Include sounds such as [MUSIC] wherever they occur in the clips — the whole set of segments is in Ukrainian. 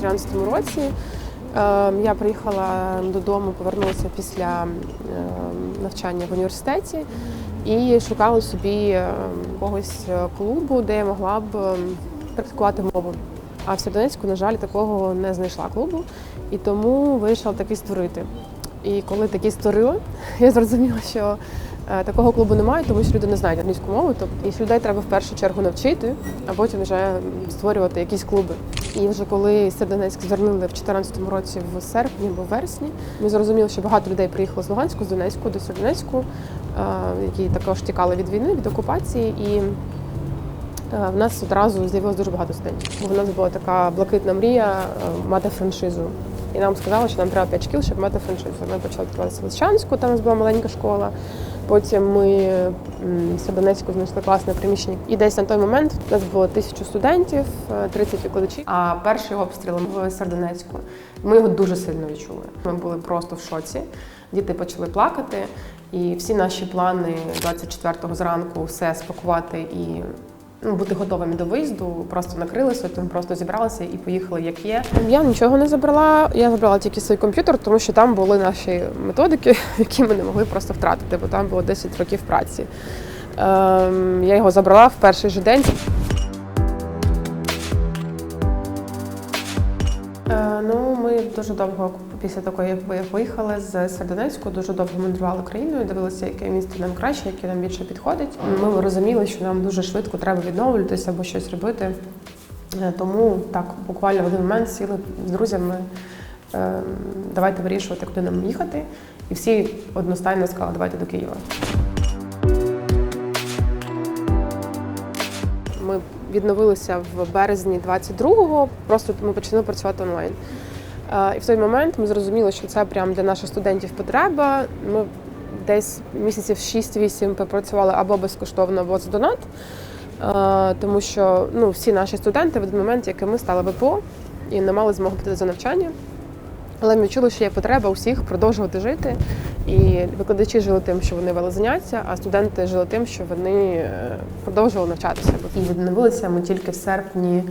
2014 році. Е, Я приїхала додому, повернулася після е, навчання в університеті і шукала собі е, якогось е, клубу, де я могла б практикувати мову. А в Сєвєродонецьку, на жаль, такого не знайшла клубу, і тому вирішила такий створити. І коли такий створила, [LAUGHS] я зрозуміла, що е, такого клубу немає, тому що люди не знають англійську мову. Тобто і людей треба в першу чергу навчити, а потім вже створювати якісь клуби. І вже коли Сєвєродонецьк звернули в 2014 році в серпні або вересні, ми зрозуміли, що багато людей приїхало з Луганську, з Донецьку до Сєвєродонецьку, е, які також тікали від війни, від окупації. І е, в нас одразу з'явилось дуже багато студентів. Бо в нас була така блакитна мрія е, мати франшизу. І нам сказали, що нам треба 5 шкіл, щоб мати франшизу. Ми почали відкриватися в Лисичанську, там у нас була маленька школа. Потім ми в Сєвєродонецьку знайшли класне приміщення. І десь на той момент у нас було тисячу студентів, е, 30 викладачів. А перший обстріл в Сєвєродонецьку, ми його дуже сильно відчули. Ми були просто в шоці. Діти почали плакати, і всі наші плани 24-го зранку все спакувати і ну, бути готовими до виїзду, просто накрилися, тому просто зібралися і поїхали як є. Я нічого не забрала. Я забрала тільки свій комп'ютер, тому що там були наші методики, [LAUGHS] які ми не могли просто втратити, бо там було 10 років праці. Ем, я його забрала в перший же день. Ну, ми дуже довго після того, як ви- виїхали з Сердонецьку, дуже довго мандрували країною, дивилися, яке місто нам краще, яке нам більше підходить. Ми розуміли, що нам дуже швидко треба відновлюватися або щось робити. Е, Тому так, буквально в один момент сіли з друзями. е, Давайте вирішувати, куди нам їхати. І всі одностайно сказали, давайте до Києва. Відновилися в березні 22-го, просто ми почали працювати онлайн. Е, І в той момент ми зрозуміли, що це прямо для наших студентів потреба. Ми десь місяців 6-8 попрацювали або безкоштовно, або за донат. Е, Тому що ну, всі наші студенти в один момент, як і ми, стали ВПО і не мали змоги піти за навчання. Але ми чули, що є потреба усіх продовжувати жити. І викладачі жили тим, що вони вели заняття, а студенти жили тим, що вони е, продовжували навчатися. І відновилися ми тільки в серпні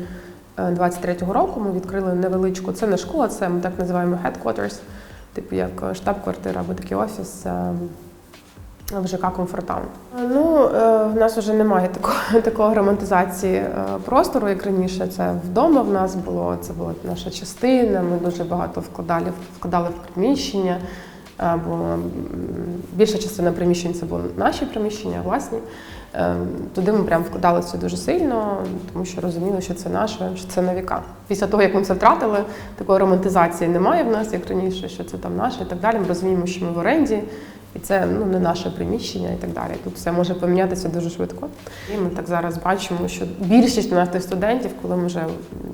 23-го року. Ми відкрили невеличку. Це не школа, це ми так називаємо headquarters, типу як е, штаб-квартира або такий офіс. Е, в ЖК Комфортаун. Ну, е, в нас вже немає такого, [LAUGHS] такого романтизації е, простору, як раніше. Це вдома в нас було, це була наша частина. Ми дуже багато вкладали, вкладали в приміщення. е, Бо більша частина приміщень це були наші приміщення, власні. Е, Туди ми прям вкладалися дуже сильно, тому що розуміли, що це наше, що це на віка. Після того, як ми це втратили, такої романтизації немає в нас, як раніше, що це там наше і так далі. Ми розуміємо, що ми в оренді. І це ну не наше приміщення і так далі. Тут все може помінятися дуже швидко. І ми так зараз бачимо, що більшість наших студентів, коли ми вже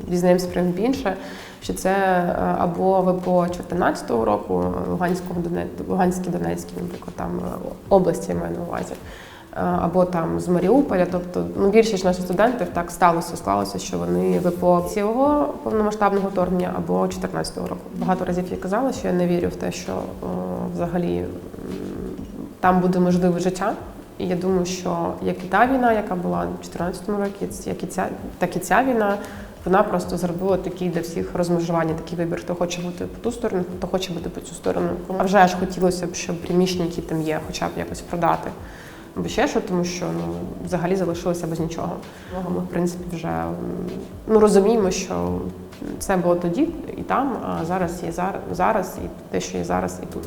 дізнаємося них більше, що це е, або ВПО 2014 року Луганського Донецьк, Луганській Донецькій, наприклад, там е, області я маю на увазі. е, Або там з Маріуполя, тобто ну більшість наших студентів так сталося, склалося, що вони ВПО цілого повномасштабного вторгнення або 2014 року. Багато разів я казала, що я не вірю в те, що о, взагалі там буде можливе життя. І я думаю, що як і та війна, яка була у 2014 році, як і ця, так і ця війна, вона просто зробила такий для всіх розмежування, такий вибір, хто хоче бути по ту сторону, хто хоче бути по цю сторону. А вже ж хотілося б, щоб приміщення, які там є, хоча б якось продати. Або ще що, тому що ну взагалі залишилося без нічого. Ми, в принципі, вже ну розуміємо, що це було тоді і там, а зараз є зараз, зараз і те, що є зараз, і тут.